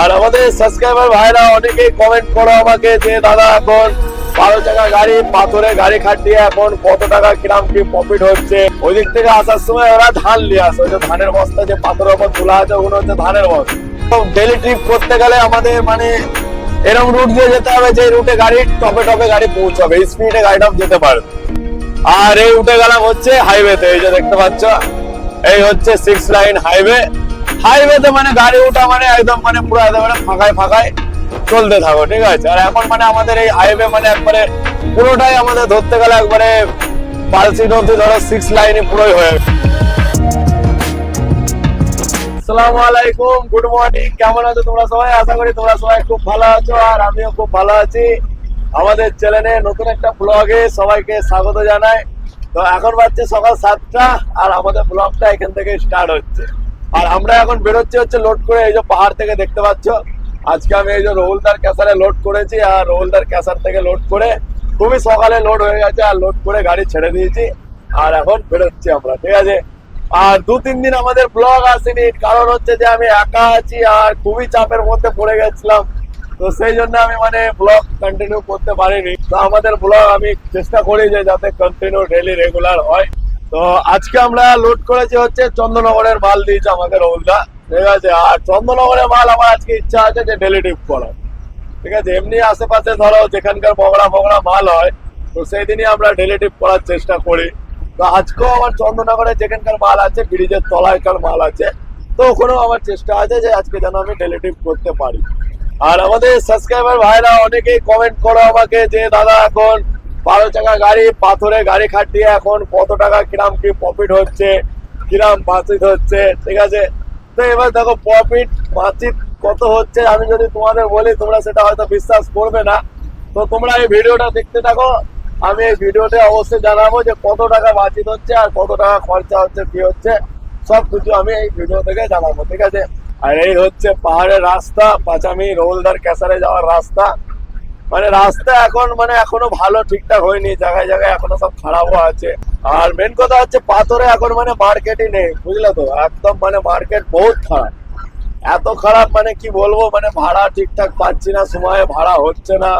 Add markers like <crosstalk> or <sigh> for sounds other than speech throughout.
আর আমাদের সাবস্ক্রাইবার ভাইরা, অনেকেই কমেন্ট করো আমাকে যে, দাদা, এখন বারো চাকা গাড়ি, পাথরে গাড়ি খাটিয়ে এখন কত টাকা কিরাম কি প্রফিট হচ্ছে? ওই দিক থেকে আসার সময় ওরা ধান নিয়ে আসে। ওই যে ধানের বস্তা যে পাথরের উপর তোলা আছে, ওগুলো হচ্ছে ধানের বস্তা। ডেলি ট্রিপ করতে গেলে আমাদের মানে এরকম রুট দিয়ে যেতে হবে যে রুটে গাড়ি, টপে টপে গাড়ি পৌঁছাবে। স্পিডে গাড়িটা যেতে পারে। আর এই উঠে গেলাম হচ্ছে হাইওয়েতে এই যে দেখতে পাচ্ছ, এই হচ্ছে সিক্স লাইন হাইওয়ে হাইওয়েতে মানে গাড়ি ওঠা মানে একদম মানে পুরো একেবারে ফাঁকায় ফাঁকায় চলতে থাকো, ঠিক আছে? আর এখন মানে আমাদের এই হাইওয়ে মানে একবারে পুরোটাই আমাদের ধরতে গেলে একবারে পালসি নদী, ধরো সিক্স লাইনে পুরোই হয়ে। আসসালামু আলাইকুম গুড মর্নিং কেমন আছো তোমরা সবাই? আশা করি তোমরা সবাই খুব ভালো আছো আর আমিও খুব ভালো আছি। আমাদের চ্যানেলে নতুন একটা ব্লগে সবাইকে স্বাগত জানাই। তো এখন বাজছে সকাল সাতটা আর আমাদের ব্লগটা এখান থেকে স্টার্ট হচ্ছে। আর আমরা এখন বেরোচ্ছি হচ্ছে লোড করে, এই যে পাহাড় থেকে দেখতে পাচ্ছ। আজকে আমি এই যে রোলদার ক্যাসারে লোড করেছি আর রোলদার ক্যাসার থেকে লোড করে খুবই সকালে লোড হয়ে গেছে আর লোড করে গাড়ি ছেড়ে দিয়েছি। আর এখন বেরোচ্ছি আমরা, ঠিক আছে? আর দু, তিন দিন আমাদের ব্লগ আসেনি, কারণ হচ্ছে যে আমি একা আছি আর খুবই চাপের মধ্যে পড়ে গেছিলাম। তো সেই জন্য আমি মানে ব্লগ কন্টিনিউ করতে পারিনি। তো আমাদের ব্লগ আমি চেষ্টা করি যে যাতে কন্টিনিউ ডেলি রেগুলার হয়। তো আজকে আমরা লোড করেছি হচ্ছে চন্দ্রনগরের মাল দিয়েছে আমাদের ওলদা ঠিক আছে? আর চন্দ্রনগরের মাল আমার আজকে ইচ্ছা আছে যে ডেলি ট্রিপ করার। ঠিক আছে? এমনি আশেপাশে ধরো যেখানকার বগড়া বগড়া মাল হয়, তো সেই দিনই আমরা ডেলি ট্রিপ করার চেষ্টা করি। তো আজকেও আমার চন্দ্রনগরে যেখানকার মাল আছে, ব্রিজের তলায়কার মাল আছে, তো ওখানেও আমার চেষ্টা আছে যে আজকে যেন আমি ডেলি ট্রিপ করতে পারি। আর আমাদের সাবস্ক্রাইবার ভাইরা, অনেকেই কমেন্ট করো আমাকে যে, দাদা, এখন বারো চাকা গাড়ি, পাথরে গাড়ি খাটিয়ে এখন কত টাকা কিরাম কি প্রফিট হচ্ছে, কিরাম বাঁচিত হচ্ছে, ঠিক আছে? তো এবার দেখো প্রফিট বাঁচিত কত হচ্ছে, আমি যদি তোমাদের বলি, তোমরা সেটা হয়তো বিশ্বাস করবে না। তো তোমরা এই ভিডিওটা দেখতে থাকো, আমি এই ভিডিওতে অবশ্যই জানাব যে কত টাকা বাঁচিত হচ্ছে আর কত টাকা খরচা হচ্ছে, কি হচ্ছে, সব কিছু আমি এই ভিডিও থেকে জানাব, ঠিক আছে? আর এই হচ্ছে পাহাড়ের রাস্তা, পাঁচামি, রোলদার, ক্যাসারে যাওয়ার রাস্তা। মানে রাস্তা এখন মানে এখনও ভালো, ঠিকঠাক হয়নি, জায়গায় জায়গায় এখনও সব খারাপও আছে। আর মেন কথা হচ্ছে পাথরে এখন মানে মার্কেটই নেই, বুঝলে তো? একদম মানে মার্কেট বহুত খারাপ। এত খারাপ মানে কি বলব মানে ভাড়া ঠিকঠাক পাচ্ছি না, সময়ে ভাড়া হচ্ছে না।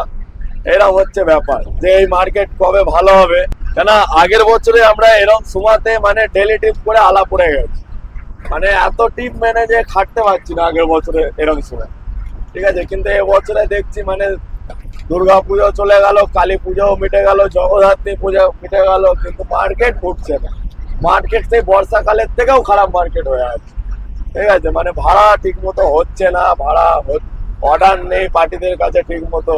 এরকম হচ্ছে ব্যাপার যে এই মার্কেট কবে ভালো হবে। কেন আগের বছরে আমরা এরকম সময়তে মানে ডেলি টিপ করে আলা পড়ে গেছি। মানে এত টিপ মেনে যে খাটতে পারছি না আগের বছরে এরকম সময়। ঠিক আছে? কিন্তু এবছরে দেখছি মানে দুর্গা পুজো চলে গেল, কালী পুজো মিটে গেল, জগদ্ধাত্রী পুজো মিটে গেল, কিন্তু মার্কেট ফুটছে না। মার্কেট সেই বর্ষাকালের থেকেও খারাপ মার্কেট হয়ে আছে। ঠিক আছে মানে ভাড়া ঠিক মতো হচ্ছে না, ভাড়া অর্ডার নেই পার্টিদের কাছে ঠিক মতো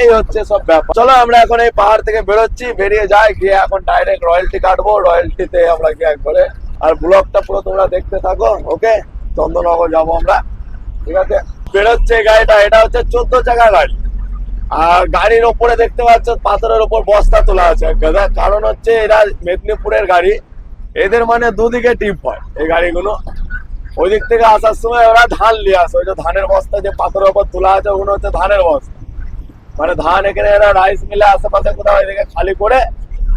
এই হচ্ছে সব ব্যাপার। চলো আমরা এখন এই পাহাড় থেকে বেরোচ্ছি, বেরিয়ে যাই, গিয়ে এখন ডাইরেক্ট রয়্যালটি কাটবো রয়্যালটিতে আমরা গিয়ে একবারে আর ব্লগটা পুরো তোমরা দেখতে থাকো ওকে চন্দ্রনগর যাব আমরা। ঠিক আছে? বেরোচ্ছে গাড়িটা, এটা হচ্ছে চোদ্দ চাকা গাড়ি। আর গাড়ির ওপরে দেখতে পাচ্ছ, পাথরের ওপর বস্তা তোলা আছে। গাদা। কারণ হচ্ছে এরা মেদিনীপুরের গাড়ি, এদের মানে দুদিকে টিপ হয় এই গাড়িগুলো। ওই দিক থেকে আসার সময় ওরা ধান নিয়ে আসে, ওই যে ধানের বস্তা যে পাথরের ওপর তোলা আছে, ওগুলো হচ্ছে ধানের বস্তা। মানে ধান এখানে এরা রাইস মিলে আশেপাশে কোথাও এদিকে খালি করে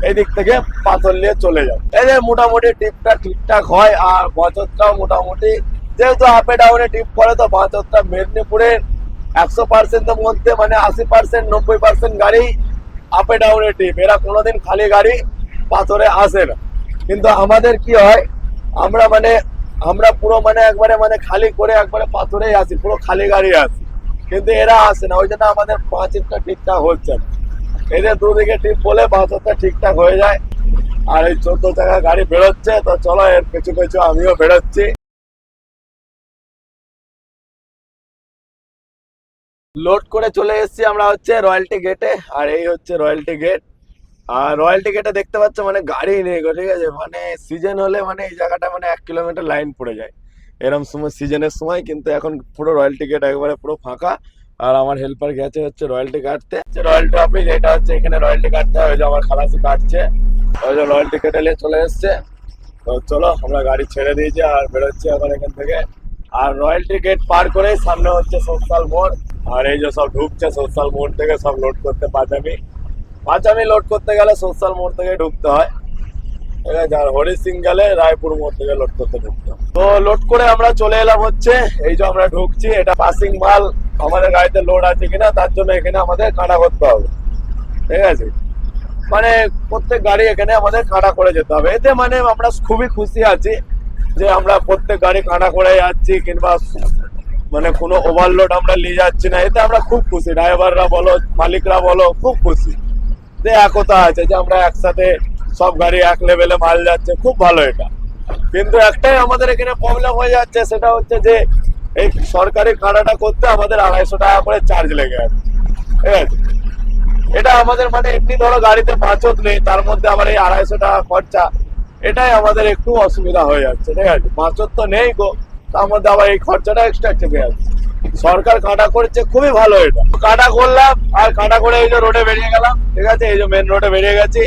এই দিক থেকে পাথর নিয়ে চলে যায়। যে মোটামুটি টিপটা ঠিকঠাক হয়, আর বছরটাও মোটামুটি, যেহেতু আপে ডাউনে টিপ করে তো বছরটা মেদিনীপুরের একশো পার্সেন্টের মধ্যে মানে আশি পার্সেন্ট নব্বই পার্সেন্ট গাড়ি আপে ডাউনে টিপ এরা কোনোদিন খালি গাড়ি পাথরে আসে না। কিন্তু আমাদের কি হয়, আমরা মানে আমরা পুরো মানে একবারে মানে খালি করে একবারে পাথরেই আসি পুরো খালি গাড়ি আসি কিন্তু এরা আসে না, ওই জন্য আমাদের পাঁচিরটা ঠিকঠাক হচ্ছে না। এদের দুদিকে টিপ বলে পাঁচটা ঠিকঠাক হয়ে যায়। আর এই চোদ্দ টাকা গাড়ি বেরোচ্ছে, তো চলো এর পেছু পেছু আমিও বেরোচ্ছি। লোড করে চলে এসেছি আমরা হচ্ছে রয়্যালটি গেটে, আর এই হচ্ছে রয়্যালটি গেট। আর রয়্যালটি গেটে দেখতে পাচ্ছ মানে গাড়ি নেই গো, ঠিক আছে? মানে সিজন হলে মানে এই জায়গাটা মানে এক কিলোমিটার লাইন পড়ে যায়। এরম সময় সিজনের সময় কিন্তু এখন পুরো রয়্যালটি গেট একবারে পুরো ফাঁকা। আর আমার হেল্পার গেছে হচ্ছে রয়্যালটি কাটতে। রয়্যালটি অফিস এটা হচ্ছে এখানে রয়্যালটি কাটতে হয় আমার খালাসি কাটছে। ওই যে রয়্যালটি কেটে নিয়ে চলে এসছে। তো চলো, আমরা গাড়ি ছেড়ে দিয়েছি আর বেরোচ্ছি এখন এখান থেকে। আর রয়্যালটি গেট পার করে সামনে হচ্ছে সোশ্যাল মোড়। আর এই যে সব ঢুকছে সোশ্যাল মোড় থেকে সব লোড করতে পাঁচামি। পাঁচামি লোড করতে গেলে সোশ্যাল মোড় থেকে ঢুকতে হয়। ঠিক আছে আর হরি সিং গেলে রায়পুর মোড় থেকে লোড করতে ঢুকতে। তো লোড করে আমরা চলে এলাম হচ্ছে, এই যে আমরা ঢুকছি, এটা পাসিং মাল, আমাদের গাড়িতে লোড আছে কিনা, তার জন্য এখানে আমাদের কাটা করতে হবে। ঠিক আছে? মানে প্রত্যেক গাড়ি এখানে আমাদের কাটা করে যেতে হবে। এতে মানে আমরা খুবই খুশি আছি যে আমরা প্রত্যেক গাড়ি কাটা করে যাচ্ছি কিংবা মানে কোনো ওভারলোড আমরা নিয়ে যাচ্ছি না। এতে আমরা খুব খুশি। ড্রাইভাররা বলো, মালিকরা বলো, খুব খুশি। যে একতা আছে যে আমরা একসাথে সব গাড়ি এক লেভেলে মাল যাচ্ছে, খুব ভালো এটা। কিন্তু একটাই আমাদের এখানে প্রবলেম হয়ে যাচ্ছে, সেটা হচ্ছে যে এই সরকারি কাটাটা করতে আমাদের আড়াইশো টাকা করে চার্জ লেগে যাচ্ছে ঠিক আছে? এটা আমাদের মানে এমনি ধরো গাড়িতে পাঁচক নেই, তার মধ্যে আবার এই আড়াইশো টাকা খরচা, এটাই আমাদের একটু অসুবিধা হয়ে যাচ্ছে। ঠিক আছে? পাঁচক তো নেই গো। তার মধ্যে আবার এই খরচাটা এক্সট্রা চেপে যাচ্ছে। সরকার কাটা করছে, খুবই ভালো এটা। কাটা করলাম, আর কাটা করে এই যে রোডে বেরিয়ে গেলাম, ঠিক আছে? এই যে মেন রোডে বেরিয়ে গেছি।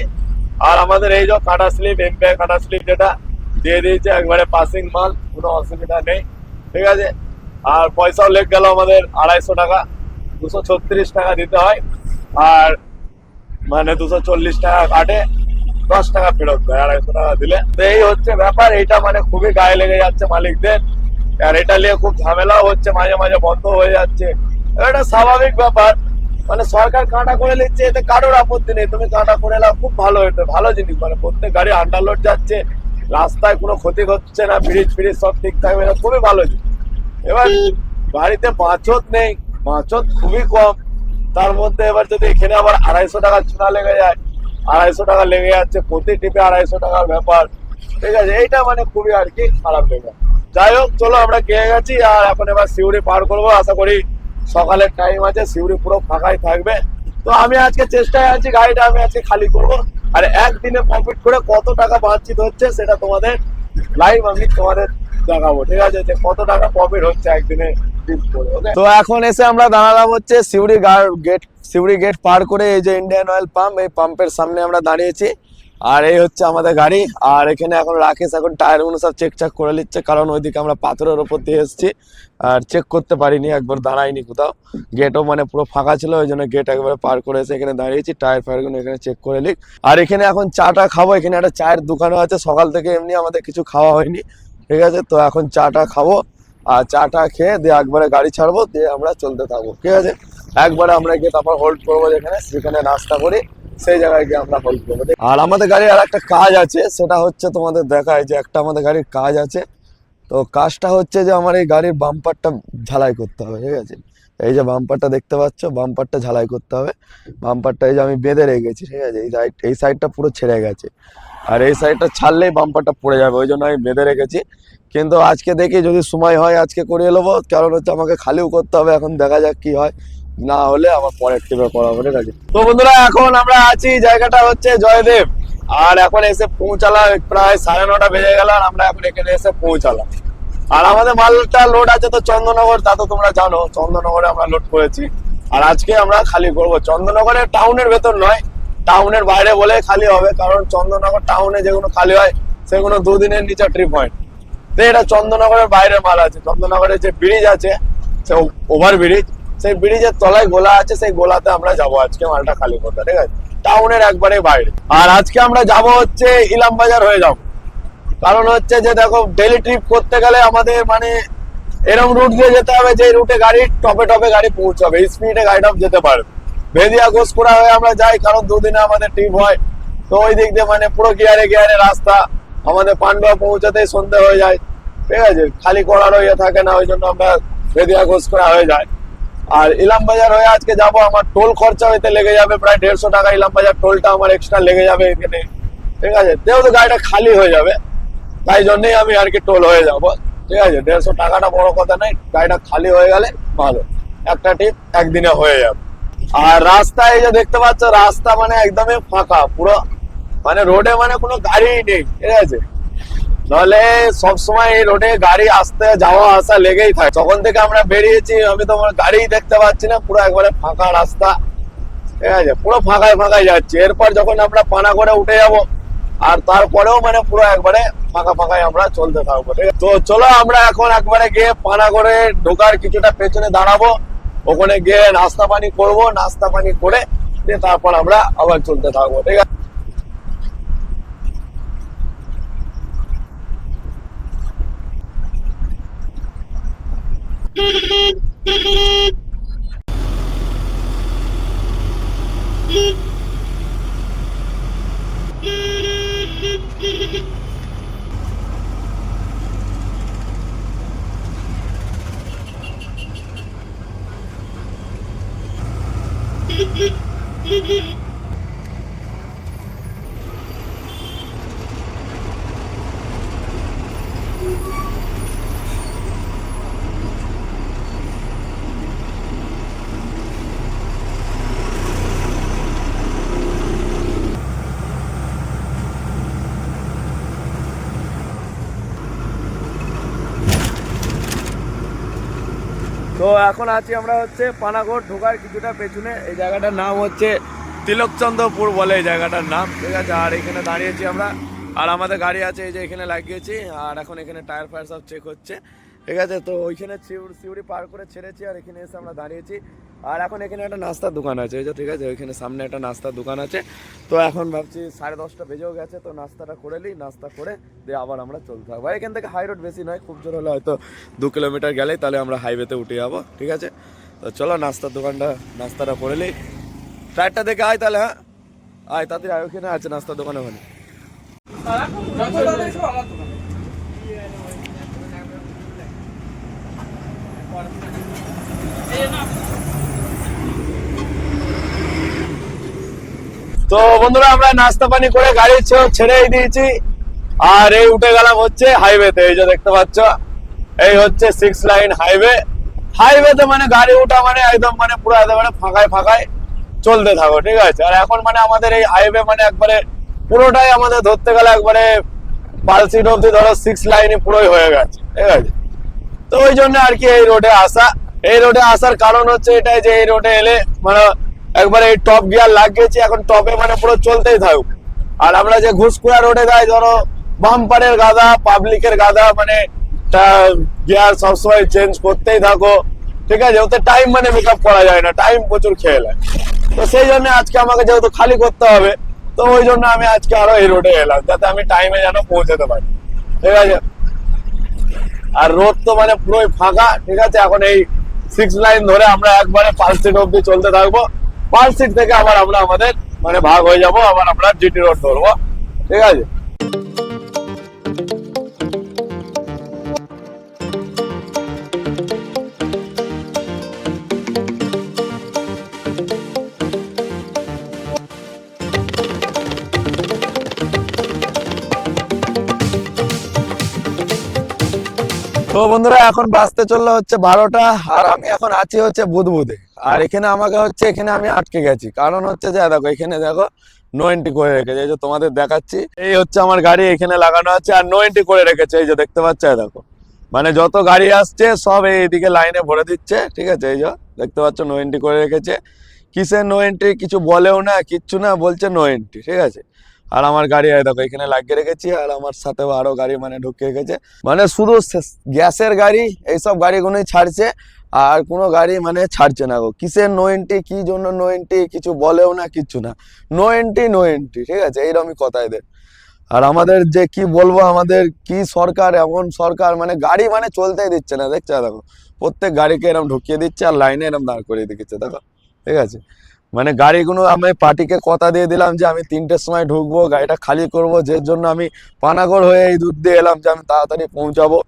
আর আমাদের এই যে কাটা স্লিপ এমপি কাটা স্লিপ যেটা, দিয়ে দিয়েছে একবারে পাসিং মাল, কোনো অসুবিধা নেই, ঠিক আছে? আর পয়সাও লেগ গেল আমাদের আড়াইশো টাকা, দুশো ছত্রিশ টাকা দিতে হয়। আর মানে দুশো চল্লিশ টাকা কাটে, দশ টাকা ফেরত দেয়, আড়াইশো টাকা দিলে। তো এই হচ্ছে ব্যাপার এটা মানে খুবই গায়ে লেগে যাচ্ছে মালিকদের। আর এটা নিয়ে খুব ঝামেলাও হচ্ছে, মাঝে মাঝে বন্ধ হয়ে যাচ্ছে। এটা স্বাভাবিক ব্যাপার। মানে সরকার কাঁটা করে নিচ্ছে, এতে কারোর আপত্তি নেই। তুমি কাঁটা করে নাও, খুব ভালো এটা, ভালো জিনিস। মানে প্রত্যেক গাড়ি আন্ডারলোড যাচ্ছে, রাস্তায় কোনো ক্ষতি হচ্ছে না ব্রিজ ফ্রিজ সব ঠিক থাকবে এটা খুবই ভালো জিনিস। এবার গাড়িতে পাঁচত নেই পাঁচত খুবই কম। তার মধ্যে এবার যদি এখানে আবার আড়াইশো টাকা চুনা লেগে যায়, আড়াইশো টাকা লেগে যাচ্ছে, প্রতি টিপে আড়াইশো টাকার ব্যাপার। ঠিক আছে, এইটা মানে খুবই আর কি খারাপ ব্যাপার। যাই হোক, চলো আমরা গিয়ে গেছি আর এখন এবার সিউড়ি পার করব। আশা করি সকালের টাইম আছে, সিউড়ি পুরো ফাঁকাই থাকবে। তো আমি আজকে চেষ্টায় আছি, গাড়িটা আমি আজকে খালি করব। আর একদিনে প্রফিট করে কত টাকা বাঞ্চিত হচ্ছে সেটা তোমাদের লাইভ আমি তোমাদের দেখাবো, ঠিক আছে? যে কত টাকা প্রফিট হচ্ছে একদিনে তো এখন এসে আমরা দাঁড়ালাম হচ্ছে সিউড়ি গেট সিউড়ি গেট পার করে এই যে ইন্ডিয়ান অয়েল পাম্প এই পাম্পের সামনে আমরা দাঁড়িয়েছি। আর এই হচ্ছে আমাদের গাড়ি। আর এখানে এখন রাকেশ এখন টায়ারগুলো সব চেক চেক করে নিচ্ছে, কারণ ওইদিকে আমরা পাথরের ওপর দিয়ে এসেছি। আর চেক করতে পারিনি, একবার দাঁড়াইনি কোথাও। গেটও মানে পুরো ফাঁকা ছিল, ওই জন্য গেট একবারে পার করে এসে এখানে দাঁড়িয়েছি টায়ার ফায়ারগুলো এখানে চেক করে নিক। আর এখানে এখন চাটা খাব, এখানে একটা চায়ের দোকানও আছে, সকাল থেকে এমনি আমাদের কিছু খাওয়া হয়নি। ঠিক আছে, তো এখন চাটা খাব, আর চাটা খেয়ে দিয়ে একবারে গাড়ি ছাড়বো, দিয়ে আমরা চলতে থাকব। ঠিক আছে? একবারে আমরা গিয়ে তারপর হোল্ড করব যেখানে, সেখানে নাস্তা করি। সেই জায়গায় গিয়ে আমরা হোল্ড করব আর আমাদের গাড়ির আর একটা কাজ আছে, সেটা হচ্ছে তোমাদের দেখায় যে একটা আমাদের গাড়ির কাজ আছে। তো কাজটা হচ্ছে যে আমার এই গাড়ির বাম্পারটা ঝালাই করতে হবে, ঠিক আছে? এই যে বাম্পারটা দেখতে পাচ্ছ বাম্পারটা ঝালাই করতে হবে। বাম্পারটা এই যে আমি বেঁধে রেখেছি, ঠিক আছে? এই সাইড এই সাইডটা পুরো ছেড়ে গেছে। আর এই সাইডটা ছাড়লেই বাম্পারটা পড়ে যাবে, ওই জন্য আমি বেঁধে রেখেছি। কিন্তু আজকে দেখি যদি সময় হয়, আজকে করিয়ে নেব। কারণ হচ্ছে আমাকে খালিও করতে হবে, এখন দেখা যাক কি হয়। না হলে আমার পরের টিমে করাবো, ঠিক আছে? তো বন্ধুরা, এখন আমরা আছি, জায়গাটা হচ্ছে জয়দেব। আর এখন এসে পৌঁছালাম প্রায় সাড়ে নটা বেজে গেল আর আমরা এখন এখানে এসে পৌঁছালাম। আর আমাদের মালটা লোড আছে তো চন্দননগর, তা তো তোমরা জানো, চন্দননগরে আমরা লোড করেছি। আর আজকে আমরা খালি করব। চন্দননগরের টাউনের ভেতর নয় টাউনের বাইরে বলে খালি হবে, কারণ চন্দননগর টাউনে যেগুলো খালি হয়, সেগুলো দুদিনের নিচে ট্রিপ হয়। তো এটা চন্দননগরের বাইরে মাল আছে। চন্দননগরের যে ব্রিজ আছে, সে ওভার ব্রিজ সেই ব্রিজের তলায় গোলা আছে, সেই গোলাতে আমরা যাব আজকে মালটা খালি করতে, ঠিক আছে? টাউনের একবারে বাইরে। আর আজকে আমরা যাব হচ্ছে ইলাম বাজার হয়ে যাব। কারণ হচ্ছে যে দেখো ডেলি ট্রিপ করতে গেলে আমাদের মানে এরকম রুট দিয়ে যেতে হবে যে রুটে গাড়ি টপে টপে গাড়ি পৌঁছাবে স্পিডে গাড়িটা যেতে পারবে। ভেদিয়া ঘোষপুরা হয়ে আমরা যাই, কারণ দুদিনে আমাদের ট্রিপ হয়। তো ওই দিক দিয়ে মানে পুরো গিয়ারে গিয়ারে রাস্তা, আমাদের পান্ডুয়া পৌঁছাতেই সন্ধে হয়ে যায়, ঠিক আছে? খালি করারও ইয়ে থাকে না, ওই জন্য আমরা ভেদিয়া ঘোষপুরা হয়ে যায় আর ইলাম বাজার হয়ে আজকে যাব, আমার টোল খরচা হইতে লেগে যাবে প্রায় দেড়শো টাকা। ইলাম বাজার টোলটা আমার এক্সট্রা লেগে যাবে এখানে। ঠিক আছে? যেহেতু গাড়িটা খালি হয়ে যাবে, তাই জন্যই আমি আর কি টোল হয়ে যাব। ঠিক আছে? দেড়শো টাকাটা বড় কথা নাই গাড়িটা খালি হয়ে গেলে ভালো। একটা টিপ একদিনে হয়ে যাবে। আর রাস্তায় এই যে দেখতে পাচ্ছ, রাস্তা মানে একদমই ফাঁকা, পুরো মানে রোডে মানে কোনো গাড়ি নেই। ঠিক আছে? নাহলে সবসময় এই রোডে গাড়ি আসতে, যাওয়া, আসা লেগেই থাকে। তখন থেকে আমরা বেরিয়েছি, আমি তো গাড়ি দেখতে পাচ্ছি না, পুরো একবারে ফাঁকা রাস্তা। ঠিক আছে? পুরো ফাঁকায় ফাঁকায় যাচ্ছে। এরপর যখন আমরা পানা করে উঠে যাব, আর তারপরেও মানে পুরো একবারে ফাঁকা ফাঁকায় আমরা চলতে থাকব। ঠিক তো চলো আমরা এখন একবারে গিয়ে পানা করে ঢোকার কিছুটা পেছনে দাঁড়াবো। ওখানে গিয়ে নাস্তা পানি করব। নাস্তা পানি করে দিয়ে তারপর আমরা আবার চলতে থাকব। ঠিক আছে? Beep. তো এখন আছি আমরা হচ্ছে পানাগড় ঢোকার কিছুটা পেছনে। এই জায়গাটার নাম হচ্ছে তিলকচন্দ্রপুর বলে এই জায়গাটার নাম। ঠিক আছে, আর এখানে দাঁড়িয়েছি আমরা। আর আমাদের গাড়ি আছে, এই যে এখানে লাগিয়েছি। আর এখন এখানে টায়ার ফায়ার সব চেক হচ্ছে। ঠিক আছে, তো ওইখানে সিউড়ি পার করে ছেড়েছি আর এখানে এসে আমরা দাঁড়িয়েছি। আর এখন এখানে একটা নাস্তার দোকান আছে, এই যে ঠিক আছে, ওইখানে সামনে একটা নাস্তার দোকান আছে। তো এখন ভাবছি সাড়ে দশটা বেজেও গেছে, তো নাস্তাটা করে নিই, নাস্তা করে দিয়ে আবার আমরা চলতে থাকব। এখান থেকে হাই রোড বেশি নয়, খুব জোর হলে হয়তো দু কিলোমিটার গেলেই তাহলে আমরা হাইওয়েতে উঠে যাব, ঠিক আছে? তো চলো নাস্তার দোকানটা, নাস্তাটা করে নিই। টায়ারটা দেখে আয় তাহলে হ্যাঁ? আয়, তাড়াতাড়ি আয় ওখানে আছে নাস্তার দোকানে ওখানে। তো বন্ধুরা, আমরা নাস্তা পানি করে গাড়ি ছেড়েই দিয়েছি। আর এই উঠে গেলাম হচ্ছে হাইওয়েতে এই যে দেখতে পাচ্ছ। এই হচ্ছে সিক্স লাইন হাইওয়ে হাইওয়েতে মানে গাড়ি উঠা মানে একদম মানে পুরো একেবারে ফাঁকায় ফাঁকায় চলতে থাকো, ঠিক আছে? আর এখন মানে আমাদের এই হাইওয়ে মানে একবারে পুরোটাই আমাদের ধরতে গেলে একবারে পালসিট অব্দি ধরো সিক্স লাইনে পুরোই হয়ে গেছে, ঠিক আছে? তো ওই জন্য আর কি এই রোডে আসা। এই রোডে আসার কারণ হচ্ছে এটাই যে এই রোডে এলে মানে একবারে এই টপ গিয়ার লাগিয়েছি, এখন টপে মানে পুরো চলতেই থাকুক। আর আমরা যে ঘুষকুড়া রোডে যাই, ধরো বাম্পারের গাদা পাবলিকের গাদা মানে গিয়ার সবসময় চেঞ্জ করতেই থাকো। ঠিক আছে? ওতে টাইম মানে মেকআপ করা যায় না টাইম প্রচুর খেয়ে নেয়। তো সেই জন্য আজকে আমাকে যেহেতু খালি করতে হবে, তো ওই জন্য আমি আজকে আরও এই রোডে এলাম, যাতে আমি টাইমে যেন পৌঁছাতে পারি। ঠিক আছে? আর রোড তো মানে পুরোই ফাঁকা, ঠিক আছে? এখন এই সিক্স লাইন ধরে আমরা একবারে পালসিট অব্দি চলতে থাকব। পালসিট থেকে আবার আমরা আমাদের মানে ভাগ হয়ে যাব, আবার আমরা জিটি রোড ধরবো। ঠিক আছে? তো বন্ধুরা, এখন বাঁচতে চলল হচ্ছে বারোটা, আর আমি এখন আছি হচ্ছে বুধবুদে আর এখানে আমাকে হচ্ছে, এখানে আমি আটকে গেছি। কারণ হচ্ছে যে, দেখো, এখানে দেখো নো এন্ট্রি করে রেখেছে। এই যে তোমাদের দেখাচ্ছি, এই হচ্ছে আমার গাড়ি এখানে লাগানো আছে, আর নো এন্ট্রি করে রেখেছে। এই যে দেখতে পাচ্ছ দেখো। মানে যত গাড়ি আসছে, সব এইদিকে লাইনে ভরে দিচ্ছে, ঠিক আছে? এই যে, দেখতে পাচ্ছ নো এন্ট্রি করে রেখেছে। কিসের নো এন্ট্রি কিছু বলেও না, কিচ্ছু না, বলছে নো এন্ট্রি ঠিক আছে? আর আমার গাড়ি, এই দেখো, এখানে লাগিয়ে রেখেছি, আর আমার সাথেও আরও গাড়ি মানে ঢুকে রেখেছে। মানে শুধু গ্যাসের গাড়ি, এইসব গাড়িগুলোই ছাড়ছে, আর কোনো গাড়ি মানে ছাড়ছে না গো। কিসের নো এন্ট্রি কি জন্য নো এন্ট্রি কিছু বলেও না, কিচ্ছু না। নো এন্ট্রি নো এন্ট্রি ঠিক আছে? এইরকমই কথা এদের। আর আমাদের যে কি বলব, আমাদের কি সরকার, এমন সরকার মানে গাড়ি মানে চলতেই দিচ্ছে না, দেখছ? দেখো, প্রত্যেক গাড়িকে এরকম ঢুকিয়ে দিচ্ছে, আর লাইনে এরকম দাঁড় করিয়ে দিচ্ছে দেখো, ঠিক আছে? মানে গাড়িগুলো আমি পার্টিকে কথা দিয়ে দিলাম যে আমি তিনটের সময় ঢুকবো, গাড়িটা খালি করব, যে জন্য আমি পানাগড় হয়ে এই দূর দিয়ে এলাম যে আমি তাড়াতাড়ি পৌঁছাবো।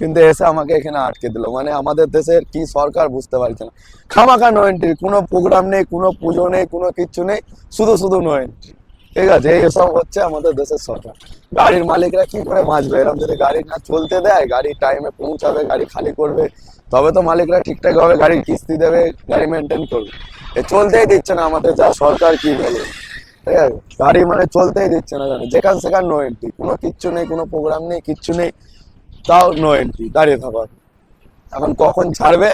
কিন্তু এসে আমাকে এখানে আটকে দিল। মানে আমাদের দেশের কি সরকার বুঝতে পারছে না। খামাখা নো এন্ট্রি কোনো প্রোগ্রাম নেই, কোনো পুজো নেই, কোনো কিচ্ছু নেই, শুধু শুধু নো এন্ট্রি ঠিক আছে এইসব হচ্ছে আমাদের দেশের সরকার। গাড়ির মালিকরা কি করে বাঁচবে? এরকম যদি গাড়ি না চলতে দেয়, গাড়ি টাইমে পৌঁছাবে, গাড়ি খালি করবে, তবে তো মালিকরা ঠিকঠাক ভাবে গাড়ির কিস্তি দেবে, গাড়ি মেনটেন করবে। চলতেই দিচ্ছে না আমাদের যা সরকার কি বলে। ঠিক আছে? গাড়ি মানে চলতেই দিচ্ছে না জানো। যেখান সেখান নো এন্ট্রি কোনো কিচ্ছু নেই, কোনো প্রোগ্রাম নেই, কিচ্ছু নেই। তাও নো এন্ট্রি দাঁড়িয়ে থাকার এখন কখন ছাড়বে?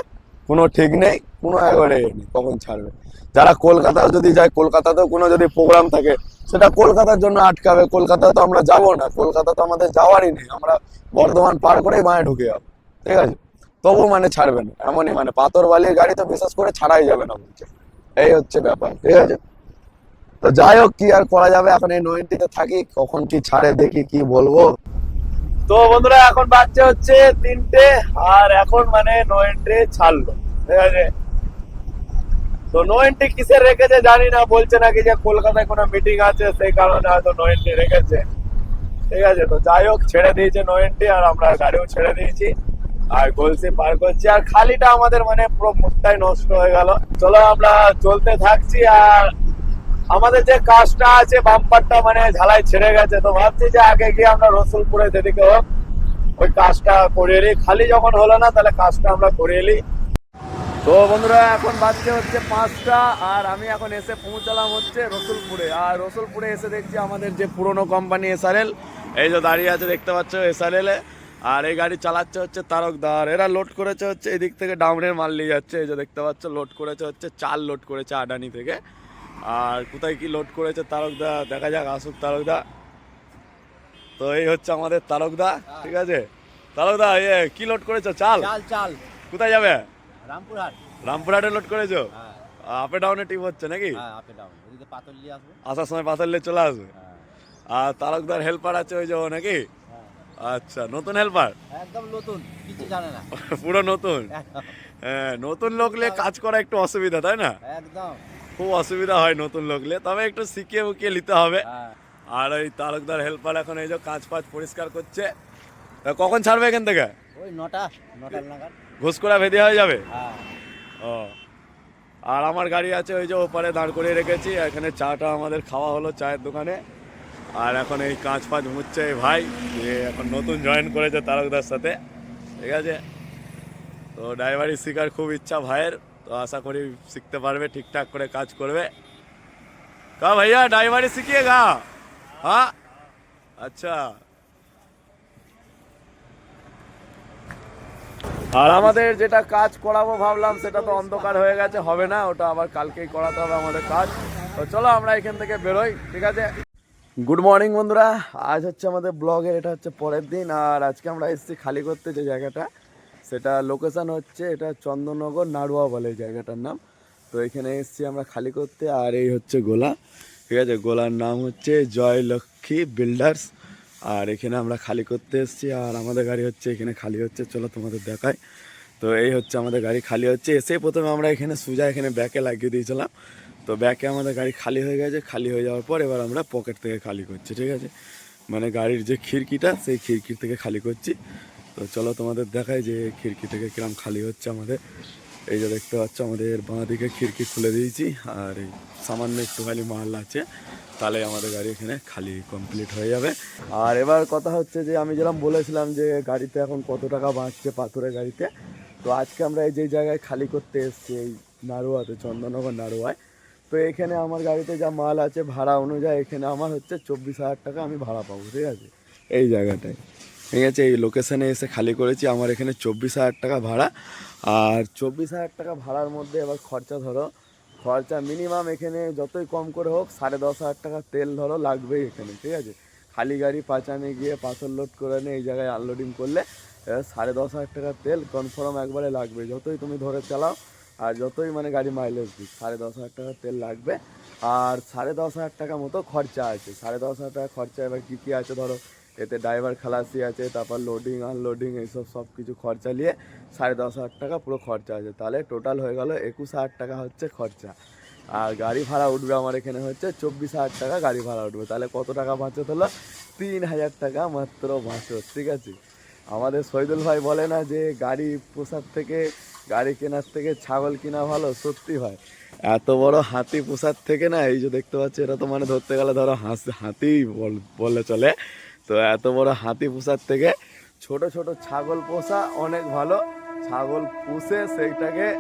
কোনো ঠিক নেই, কোনো একবারে নেই। কখন ছাড়বে? যারা কলকাতা যদি যায়, কলকাতাতেও কোনো যদি প্রোগ্রাম থাকে, সেটা কলকাতার জন্য আটকাবে। কলকাতা তো আমরা যাব না। কলকাতা তো আমাদের যাওয়ারই নেই। আমরা বর্ধমান পার করেই মায়ে ঢুকে যাব। ঠিক আছে? তবু মানে ছাড়বে না। এমনই মানে পাথর বালির গাড়ি তো বিশেষ করে ছাড়াই যাবে না বলছে। এই হচ্ছে ব্যাপার, ঠিক আছে? তো যাই হোক, কি আর করা যাবে? এখন এই নয়েন্টিতে থাকি, কখন কি ছাড়ে, দেখি কি বলব? তো বন্ধুরা, এখন বাচ্চা হচ্ছে তিনটে, আর এখন মানে নো এন্ট্রি ছাড়লো, ঠিক আছে? তো নো এন্ট্রি কিসের রেখেছে জানি না, বলছে নাকি যে কলকাতায় কোনো মিটিং আছে, সেই কারণে হয়তো নো এন্ট্রি রেখেছে, ঠিক আছে? তো যাই হোক, ছেড়ে দিয়েছে নো এন্ট্রি আর আমরা গাড়িও ছেড়ে দিয়েছি। আর গোলসি পার করছি, আর খালিটা আমাদের মানে পুরো মুখটাই নষ্ট হয়ে গেল। চলো আমরা চলতে থাকছি, আর আমাদের যে কাজটা আছে বাম্পারটা মানে ঝালাই ছেড়ে গেছে, তো ভাবছি যে আগে গিয়ে আমরা রসুলপুরে যেদিকে হোক, ওই কাজটা করে এলি খালি যখন হলো না, তাহলে কাজটা আমরা করে এলি তো বন্ধুরা, এখন বাজছে হচ্ছে পাঁচটা, আর আমি এখন এসে পৌঁছালাম হচ্ছে রসুলপুরে। আর রসুলপুরে এসে দেখছি আমাদের যে পুরনো কোম্পানি এসআরএল এই যে দাঁড়িয়ে আছে, দেখতে পাচ্ছ এসআরএল আর এই গাড়ি চালাচ্ছে হচ্ছে তারকদার। এরা লোড করেছে হচ্ছে এদিক থেকে ডাউনের মাল নিয়ে যাচ্ছে। এই যে দেখতে পাচ্ছ লোড করেছে হচ্ছে চাল লোড করেছে আডানি থেকে। আর কোথায় কি লোড করেছে তারকদা? দেখা যাক আসুক তারকদা। তো এই হচ্ছে আমাদের তারকদা ঠিক আছে? তারকদা এ কি লোড করেছ? চাল? চাল চাল। কোথায় যাবে? রামপুরহাট। রামপুরহাটে লোড করেছ? হ্যাঁ। আপে ডাউনে টিপ হচ্ছে নাকি? হ্যাঁ আসার সময় পাথরলে চলে আসবে। হ্যাঁ। আর তারকদার হেল্পার আছে ওই যে নাকি? হ্যাঁ। আচ্ছা নতুন হেল্পার একদম নতুন কিছু জানে না। <laughs> পুরো নতুন? হ্যাঁ নতুন লোক নিয়ে কাজ করা একটু অসুবিধা তাই না? একদম। খুব অসুবিধা হয় নতুন লোক নিয়ে তবে একটু শিখিয়ে উকিয়ে নিতে হবে। হ্যাঁ। আর ওই তারকদার হেল্পার এখন এই যে কাঁচ ফাঁচ পরিষ্কার করছে। কখন ছাড়বে এখান থেকে? ওই নটা নটার নাগাদ। ঘুষকোড়া ভেদে হয়ে যাবে? হ্যাঁ। ও। আর আমার গাড়ি আছে ওই যে ওপারে দাঁড় করিয়ে রেখেছি এখানে চাটা আমাদের খাওয়া হলো চায়ের দোকানে। আর এখন এই ফাঁচ মুচ্ছে এই ভাই, যে এখন নতুন জয়েন করেছে তারকদার সাথে, ঠিক আছে? তো ড্রাইভারি শেখার খুব ইচ্ছা ভাইয়ের, তো আশা করি শিখতে পারবে, ঠিকঠাক করে কাজ করবে। কা ভাইয়া, ড্রাইভারি শিখিয়ে গা। হ্যাঁ আচ্ছা। আর আমাদের যেটা কাজ করাবো ভাবলাম, সেটা তো অন্ধকার হয়ে গেছে, হবে না, ওটা আবার কালকেই করাতে হবে আমাদের কাজ। তো চলো আমরা এখান থেকে বেরোই, ঠিক আছে? গুড মর্নিং বন্ধুরা। আজ হচ্ছে আমাদের ব্লগের, এটা হচ্ছে পরের দিন। আর আজকে আমরা এসেছি খালি করতে যে জায়গাটা, সেটা লোকেশন হচ্ছে, এটা চন্দননগর নাড়ুয়া বলে জায়গাটার নাম। তো এখানে এসেছি আমরা খালি করতে, আর এই হচ্ছে গোলা। ঠিক আছে, গোলার নাম হচ্ছে জয়লক্ষ্মী বিল্ডার্স আর এখানে আমরা খালি করতে এসেছি, আর আমাদের গাড়ি হচ্ছে এখানে খালি হচ্ছে, চলো তোমাদের দেখাই। তো এই হচ্ছে আমাদের গাড়ি খালি হচ্ছে। এসে প্রথমে আমরা এখানে সুজা এখানে ব্যাকে লাগিয়ে দিয়েছিলাম। তো ব্যাকে আমাদের গাড়ি খালি হয়ে গেছে, খালি হয়ে যাওয়ার পর এবার আমরা পকেট থেকে খালি করছি, ঠিক আছে? মানে গাড়ির যে খিড়কিটা, সেই খিড়কির থেকে খালি করছি। তো চলো তোমাদের দেখায় যে খিড়কি থেকে কিরম খালি হচ্ছে আমাদের। এই যে দেখতে পাচ্ছ, আমাদের বাঁ দিকে খিড়কি খুলে দিয়েছি, আর এই সামান্য একটু খালি মাল আছে, তাহলে আমাদের গাড়ি এখানে খালি কমপ্লিট হয়ে যাবে। আর এবার কথা হচ্ছে যে আমি যেরকম বলেছিলাম যে গাড়িতে এখন কত টাকা বাঁচছে পাথরের গাড়িতে, তো আজকে আমরা এই যে জায়গায় খালি করতে এসেছি, এই নাড়ুয়াতে চন্দননগর নাড়ুয়ায় তো এখানে আমার গাড়িতে যা মাল আছে ভাড়া অনুযায়ী এখানে আমার হচ্ছে চব্বিশ হাজার টাকা আমি ভাড়া পাবো, ঠিক আছে? এই জায়গাটায়, ঠিক আছে? এই লোকেশানে এসে খালি করেছি, আমার এখানে চব্বিশ হাজার টাকা ভাড়া। আর চব্বিশ হাজার টাকা ভাড়ার মধ্যে এবার খরচা ধরো, খরচা মিনিমাম এখানে যতই কম করে হোক, সাড়ে দশ হাজার টাকা তেল ধরো লাগবেই এখানে, ঠিক আছে? খালি গাড়ি পাচানে গিয়ে পাথর লোড করে নিয়ে এই জায়গায় আনলোডিং করলে সাড়ে দশ হাজার টাকা তেল কনফার্ম একবারে লাগবে, যতই তুমি ধরে চালাও আর যতই মানে গাড়ি মাইলেজ দিক, সাড়ে দশ হাজার টাকা তেল লাগবে। আর সাড়ে দশ হাজার টাকা মতো খরচা আছে। সাড়ে দশ হাজার টাকা খরচা, এবার কী কী আছে ধরো? এতে ড্রাইভার খালাসি আছে, তারপর লোডিং আনলোডিং এইসব সব কিছু খরচা নিয়ে সাড়ে দশ হাজার টাকা পুরো খরচা আছে। তাহলে টোটাল হয়ে গেল একুশ হাজার টাকা হচ্ছে খরচা। আর গাড়ি ভাড়া উঠবে আমার এখানে হচ্ছে চব্বিশ হাজার টাকা গাড়ি ভাড়া উঠবে। তাহলে কত টাকা বাঁচত হলো? তিন হাজার টাকা মাত্র বাঁচত, ঠিক আছে? আমাদের শহীদুল ভাই বলে না যে গাড়ি পোষার থেকে গাড়ি কেনার থেকে ছাগল কিনা ভালো, সত্যি ভাই। এত বড় হাতি পোষার থেকে না, এই যে দেখতে পাচ্ছি, এটা তো মানে ধরতে গেলে ধরো হাঁস, হাতি বল- চলে। তো এত বড় হাতি পোষার থেকে ছোট ছোট ছাগল পোষা অনেক ভালো। ছাগল পুষে সেইটাকে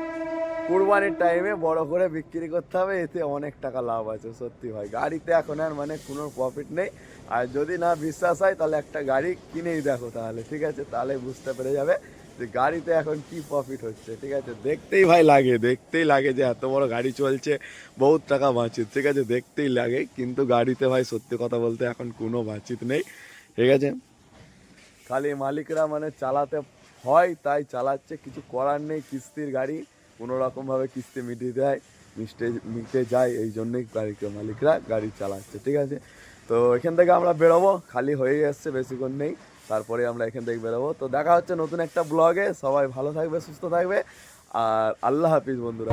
কুরবানির টাইমে বড় করে বিক্রি করতে হবে, এতে অনেক টাকা লাভ আছে, সত্যি ভাই। গাড়িতে এখন আর মানে কোনো প্রফিট নেই। আর যদি না বিশ্বাস হয়, তাহলে একটা গাড়ি কিনেই দেখো তাহলে, ঠিক আছে? তাহলে বুঝতে পেরে যাবে। যে গাড়িতে এখন কি প্রফিট হচ্ছে, ঠিক আছে? দেখতেই ভাই লাগে, দেখতেই লাগে যে এত বড় গাড়ি চলছে, বহুত টাকা বাঁচিত, ঠিক আছে? দেখতেই লাগে, কিন্তু গাড়িতে ভাই সত্যি কথা বলতে এখন কোনো বাঁচিত নেই, ঠিক আছে? খালি মালিকরা মানে চালাতে হয়, তাই চালাচ্ছে, কিছু করার নেই, কিস্তির গাড়ি, কোনো রকমভাবে কিস্তি মিটিয়ে দেয় মিটে মিটে যায়, এই জন্যই গাড়ি মালিকরা গাড়ি চালাচ্ছে, ঠিক আছে? তো এখান থেকে আমরা বেরোবো, খালি হয়ে এসছে বেশিক্ষণ নেই। তারপরে আমরা এখান থেকে বেরোবো। তো দেখা হচ্ছে নতুন একটা ব্লগে সবাই ভালো থাকবে, সুস্থ থাকবে। আর আল্লাহ হাফিজ বন্ধুরা।